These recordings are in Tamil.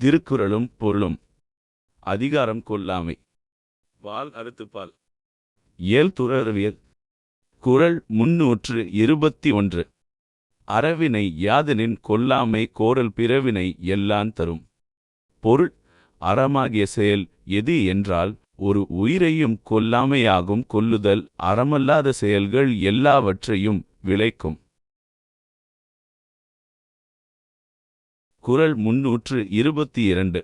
திருக்குறளும் பொருளும் அதிகாரம் கொல்லாமை பால் அறுத்துப்பால். இயல் துறவியல். குறள் முன்னூற்று இருபத்தி ஒன்று. அறவினை யாதனின் கொல்லாமை கோரல் பிறவினை எல்லான் தரும். பொருள் அறமாகிய செயல் எது என்றால் ஒரு உயிரையும் கொல்லாமையாகும் கொல்லுதல் அறமல்லாத செயல்கள் எல்லாவற்றையும் விளைக்கும். குறள் முன்னூற்று இருபத்தி இரண்டு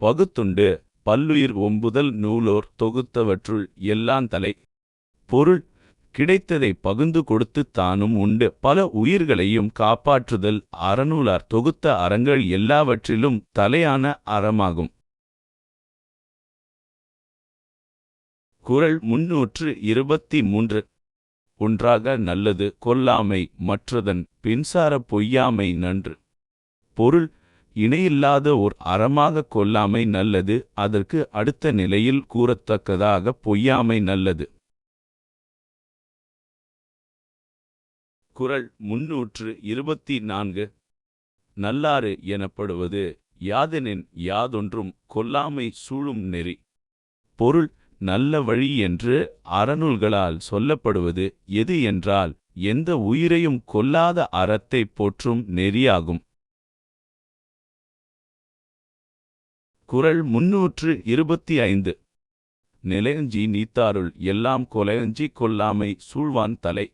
பகுத்துண்டு பல்லுயிர் ஒம்புதல் நூலோர் தொகுத்தவற்றுள் எல்லாம் தலை. பொருள் கிடைத்ததை பகுந்து கொடுத்து தானும் உண்டு. பல உயிர்களையும் காப்பாற்றுதல் அறநூலார் தொகுத்த அறங்கள் எல்லாவற்றிலும் தலையான அறமாகும். குரல் முன்னூற்று இருபத்தி மூன்று ஒன்றாக நல்லது கொல்லாமை மற்றதன் பின்சார பொய்யாமை நன்று. பொருள் இணையில்லாத ஓர் அறமாக கொல்லாமை நல்லது அதற்கு அடுத்த நிலையில் கூறத்தக்கதாக பொய்யாமை நல்லது. குறள் முன்னூற்று இருபத்தி நான்கு நல்லாறு எனப்படுவது யாதெனின் யாதொன்றும் கொல்லாமை சூழும் நெறி. பொருள் நல்ல வழி என்று அறநூல்களால் சொல்லப்படுவது எது என்றால் எந்த உயிரையும் கொல்லாத அறத்தை போற்றும் நெறியாகும். குறள் முன்னூற்று இருபத்தி ஐந்து. நிலையஞ்சி நீத்தாருள் எல்லாம் கொலையஞ்சி கொல்லாமை சூழ்வான் தலை.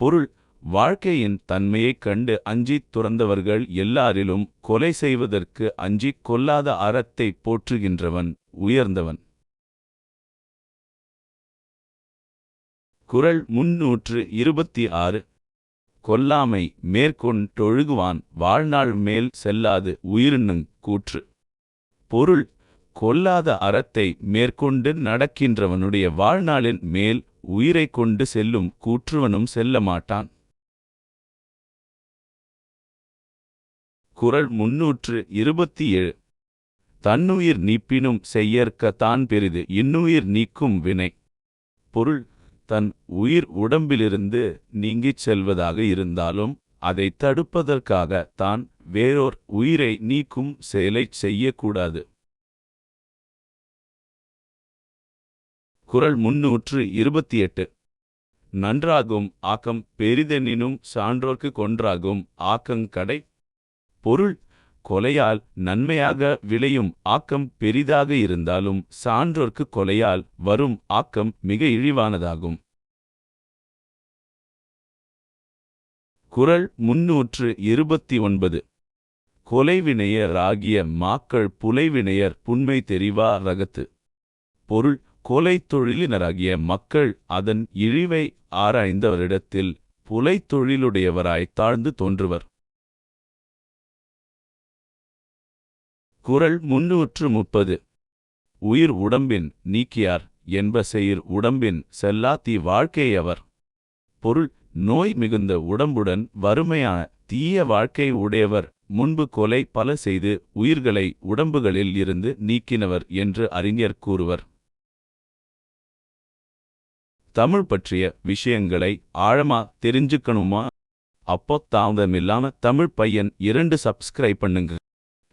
பொருள் வாழ்க்கையின் தன்மையைக் கண்டு அஞ்சித் துறந்தவர்கள் எல்லாரிலும் கொலை செய்வதற்கு அஞ்சிக் கொல்லாத அறத்தை போற்றுகின்றவன் உயர்ந்தவன். குறள் முன்னூற்று இருபத்தி ஆறு. கொல்லாமை மேற்கொண்டொழுகுவான் வாழ்நாள் மேல் செல்லாது உயிரினுங் கூற்று. பொருள் கொல்லாத அறத்தை மேற்கொண்டு நடக்கின்றவனுடைய வாழ்நாளின் மேல் உயிரைக் கொண்டு செல்லும் கூற்றுவனும் செல்ல மாட்டான் குறள் முன்னூற்று இருபத்தி ஏழு. தன்னுயிர் நீப்பினும் செய்யற்க தான் பெரிது இன்னுயிர் நீக்கும் வினை. பொருள் தன் உயிர் உடம்பிலிருந்து நீங்கிச் செல்வதாக இருந்தாலும் அதை தடுப்பதற்காக தான் வேறோர் உயிரை நீக்கும் செயலைச் செய்யக்கூடாது. குரல் முன்னூற்று இருபத்தி எட்டு நன்றாகும் ஆக்கம் பெரிதெனினும் சான்றோர்க்கு கொன்றாகும் ஆக்கங்கடை பொருள் கொலையால் நன்மையாக விளையும் ஆக்கம் பெரிதாக இருந்தாலும் சான்றோர்க்கு கொலையால் வரும் ஆக்கம் மிக இழிவானதாகும். குறள் முன்னூற்று இருபத்தி ஒன்பது. கொலைவினையராகிய மாக்கள் புலைவினையர் புன்மை தெரிவா ரகத்து. பொருள் கொலைத் தொழிலினராகிய மக்கள் அதன் இழிவை ஆராய்ந்தவரிடத்தில் புலைத்தொழிலுடையவராய் தாழ்ந்து தோன்றுவர். குரல் முன்னூற்று முப்பது. உயிர் உடம்பின் நீக்கியார் என்ப செயிர் உடம்பின் செல்லாத்தி வாழ்க்கையவர். பொருள் நோய் மிகுந்த உடம்புடன் வறுமையான தீய வாழ்க்கை உடையவர். முன்பு கொலை பல செய்து உயிர்களை உடம்புகளில் இருந்து நீக்கினவர் என்று அறிஞர் கூறுவர். தமிழ் பற்றிய விஷயங்களை ஆழமா தெரிஞ்சுக்கணுமா? அப்போ தாமதமில்லாம தமிழ் பையன் இரண்டு சப்ஸ்கிரைப் பண்ணுங்க.